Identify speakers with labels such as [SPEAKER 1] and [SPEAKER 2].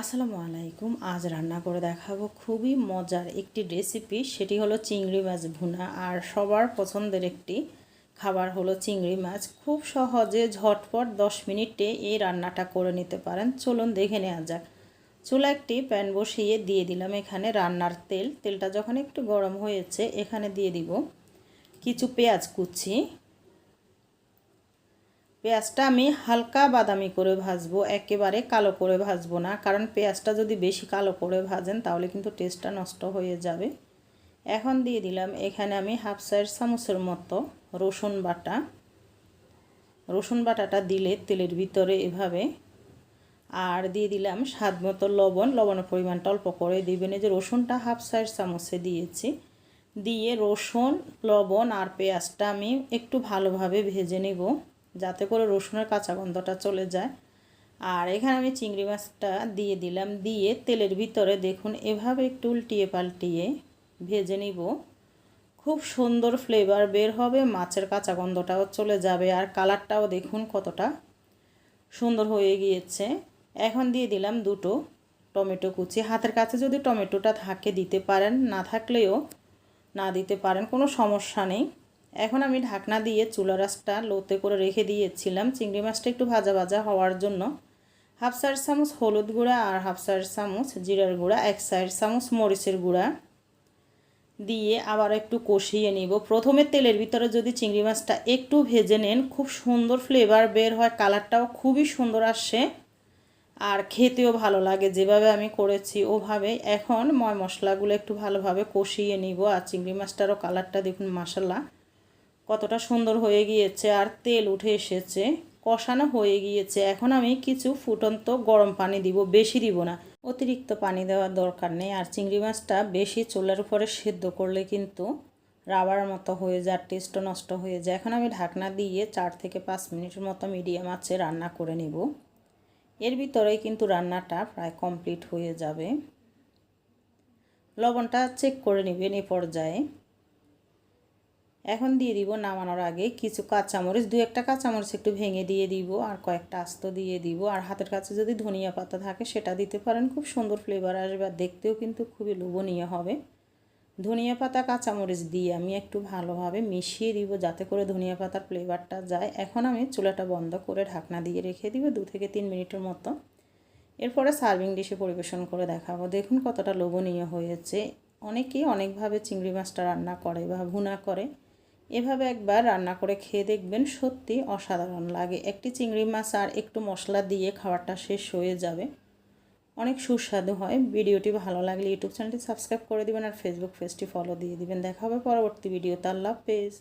[SPEAKER 1] আসসালামু আলাইকুম। আজ রান্না করে দেখাবো খুবই মজার একটি রেসিপি সেটি হলো চিংড়ি মাছ ভুনা। আর সবার পছন্দের একটি খাবার হলো চিংড়ি মাছ। খুব সহজে ঝটপট দশ মিনিটে এই রান্নাটা করে নিতে পারেন। চলুন দেখে নেওয়া যাক। চুলা একটি প্যান বসিয়ে দিয়ে দিলাম এখানে রান্নার তেল। তেলটা যখন একটু গরম হয়েছে, এখানে দিয়ে দিব কিছু পেঁয়াজ কুচি পেঁয়াজটা আমি হালকা বাদামি করে ভাজবো, একেবারে কালো করে ভাজবো না। কারণ পেঁয়াজটা যদি বেশি কালো করে ভাজেন, তাহলে কিন্তু টেস্টটা নষ্ট হয়ে যাবে। এখন দিয়ে দিলাম এখানে আমি হাফ সাইড চামচের মতো রসুন বাটা। রসুন বাটাটা দিলে তেলের ভিতরে এভাবে। আর দিয়ে দিলাম স্বাদ মতো লবণ। লবণের পরিমাণটা অল্প করে দিবেন। এই যে রসুনটা হাফ সাইড চামচে দিয়েছি। দিয়ে রসুন, লবণ আর পেঁয়াজটা আমি একটু ভালোভাবে ভেজে নেব। যাতে করে রসুনের কাঁচা গন্ধটা চলে যায়। আর এখানে আমি চিংড়ি মাছটা দিয়ে দিলাম। দিয়ে তেলের ভিতরে দেখুন, এভাবে একটু উল্টিয়ে পাল্টিয়ে ভেজে নিব। খুব সুন্দর ফ্লেভার বের হবে, মাছের কাঁচা গন্ধটাও চলে যাবে। আর কালারটাও দেখুন কতটা সুন্দর হয়ে গিয়েছে। এখন দিয়ে দিলাম দুটো টমেটো কুচি। হাতের কাছে যদি টমেটোটা থাকে দিতে পারেন, না থাকলেও না দিতে পারেন, কোনো সমস্যা নেই। এখন আমি ঢাকনা দিয়ে চুলা রাসটা লোতে করে রেখে দিয়েছিলাম। চিংড়ি মাছটা একটু ভাজা ভাজা হওয়ার জন্য। হাফ সাইড চামচ হলুদ গুঁড়া আর হাফ সাইড চামচ জিরার গুঁড়া, এক সাইড চামচ মরিচের গুঁড়া দিয়ে আবার একটু কষিয়ে নিব। প্রথমে তেলের ভিতরে যদি চিংড়ি মাছটা একটু ভেজে নেন, খুব সুন্দর ফ্লেভার বের হয়, কালারটাও খুবই সুন্দর আসে আর খেতেও ভালো লাগে। যেভাবে আমি করেছি ওভাবে। এখন ময় মশলাগুলো একটু ভালোভাবে কষিয়ে নিব আর চিংড়ি মাছটারও কালারটা দেখুন মশলা কতটা সুন্দর হয়ে গিয়েছে আর তেল উঠে এসেছে, কষানো হয়ে গিয়েছে। এখন আমি কিছু ফুটন্ত গরম পানি দিব, বেশি দিব না। অতিরিক্ত পানি দেওয়ার দরকার নেই। আর চিংড়ি মাছটা বেশি চুলার উপরে সেদ্ধ করলে কিন্তু রাবার মতো হয়ে যায় টেস্টও নষ্ট হয়ে যায়। এখন আমি ঢাকনা দিয়ে চার থেকে পাঁচ মিনিটের মতো মিডিয়াম আছে রান্না করে নেব। এর ভিতরেই কিন্তু রান্নাটা প্রায় কমপ্লিট হয়ে যাবে। লবণটা চেক করে নেবেন এ পর্যায়ে। এখন দিয়ে দিব নামানোর আগে কিছু কাঁচামরিচ, দু একটা কাঁচামরিচ একটু ভেঙে দিয়ে দিব আর কয়েকটা আস্ত দিয়ে দিব। আর হাতের কাছে যদি ধনিয়া পাতা থাকে সেটা দিতে পারেন, খুব সুন্দর ফ্লেভার আসবে আর দেখতেও কিন্তু খুবই লোভনীয় হবে। ধনিয়া পাতা, কাঁচামরিচ দিয়ে আমি একটু ভালোভাবে মিশিয়ে দিব যাতে করে ধনিয়া পাতার ফ্লেভারটা যায়। এখন আমি চুলাটা বন্ধ করে ঢাকনা দিয়ে রেখে দিব দু থেকে তিন মিনিটের মতো। এরপরে সার্ভিং ডিশে পরিবেশন করে দেখাবো। দেখুন কতটা লোভনীয় হয়েছে। অনেকেই অনেকভাবে চিংড়ি মাছটা রান্না করে বা ভুনা করে। এভাবে একবার রান্না করে খেয়ে দেখবেন সত্যি অসাধারণ লাগে। একটি চিংড়ি মাছ আর একটু মশলা দিয়ে খাবারটা শেষ হয়ে যাবে। অনেক সুস্বাদু হয়। ভিডিওটি ভালো লাগলে ইউটিউব চ্যানেলটি সাবস্ক্রাইব করে দিবেন আর ফেসবুক পেজটি ফলো দিয়ে দিবেন। দেখা হবে পরবর্তী ভিডিওতে। আল্লাহ হাফেজ।